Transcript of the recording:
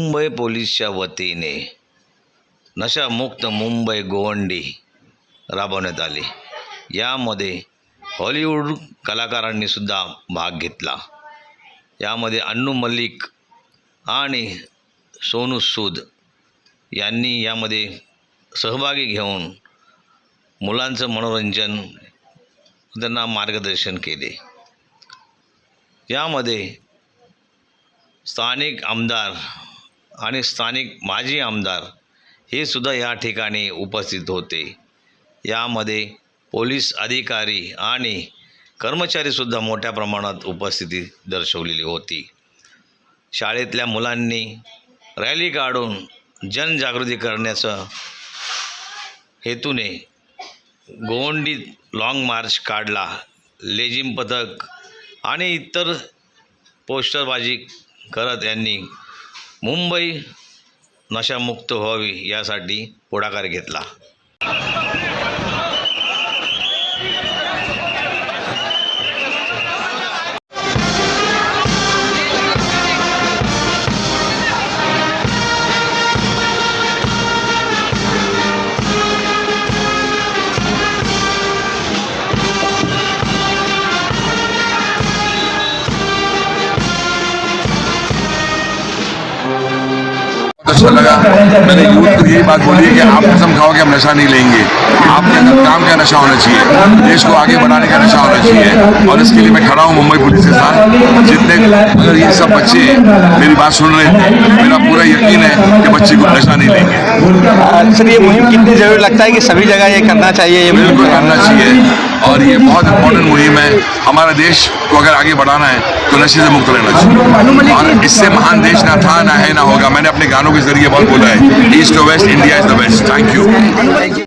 मुंबई पोलीसच्या वतीने नशामुक्त मुंबई गोवंडी राबवण्यात आली. यामध्ये हॉलिवूड कलाकारांनीसुद्धा भाग घेतला. यामध्ये अन्नू मल्लिक आणि सोनू सूद यांनी यामध्ये सहभागी घेऊन मुलांचं मनोरंजन त्यांना मार्गदर्शन केले. यामध्ये स्थानिक आमदार आणि स्थानिक माजी आमदार हे सुद्धा या ठिकाणी उपस्थित होते. यामध्ये पोलीस अधिकारी आणि कर्मचारीसुद्धा मोठ्या प्रमाणात उपस्थिती दर्शवलेली होती. शाळेतल्या मुलांनी रॅली काढून जनजागृती करण्याचं हेतूने गोवंडी लाँग मार्च काढला. लेझिम पथक आणि इतर पोस्टरबाजी करत यांनी मुंबई नशामुक्त व्हावी यासाठी पुढाकार घेतला. अच्छा लगा। मैंने यूथ को यही बात बोली है कि आप कसम खाओ कि हम नशा नहीं लेंगे। आपके अंदर काम का नशा होना चाहिए। देश को आगे बढ़ाने का नशा होना चाहिए। और इसके लिए मैं खड़ा हूँ मुंबई पुलिस के साथ। जितने अगर ये सब बच्चे मेरी बात सुन रहे हैं मेरा पूरा यकीन है कि बच्चे को नशा नहीं लेंगे। सर ये मुहिम कितनी ज़रूरी लगता है कि सभी जगह ये करना चाहिए ये बिल्कुल करना चाहिए। और ये बहुत इंपॉर्टेंट मुहिम है। हमारा देश को अगर आगे बढ़ाना है तो नशे से मुक्त रहना चाहिए। और इससे महान देश ना था, ना है, ना होगा। मैंने अपने गानों के ज़रिए बहुत बोला है east to west India is the best thank you